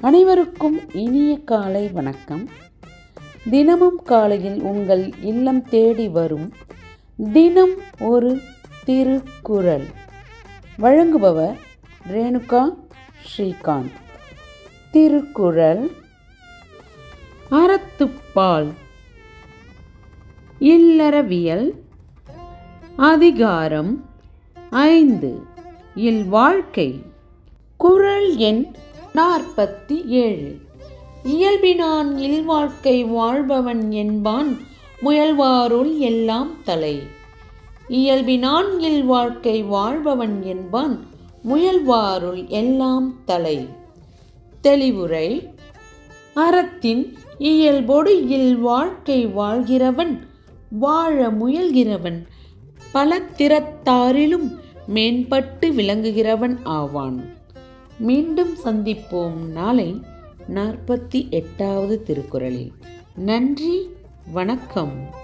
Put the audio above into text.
அனைவருக்கும் இனிய காலை வணக்கம். தினமும் காலையில் உங்கள் இல்லம் தேடி வரும் தினம் ஒரு திருக்குறள். வழங்குபவர் ரேணுகா ஸ்ரீகாந்த். திருக்குறள். அறத்துப்பால். இல்லறவியல். அதிகாரம் ஐந்து. இல் வாழ்க்கை. குறள் எண் நாற்பத்தி ஏழு. இயல்பினான் இல்வாழ்க்கை வாழ்பவன் என்பான் முயல்வாருள் எல்லாம் தலை. இயல்பினான் இல்வாழ்க்கை வாழ்பவன் என்பான் முயல்வாருள் எல்லாம் தலை. தெளிவுரை. அறத்தின் இயல்பொடு இல்வாழ்க்கை வாழ்கிறவன் வாழ முயல்கிறவன் பல திறத்தாரிலும் மேம்பட்டு விளங்குகிறவன் ஆவான். மீண்டும் சந்திப்போம் நாளை நாற்பத்தி எட்டாவது திருக்குறளில். நன்றி வணக்கம்.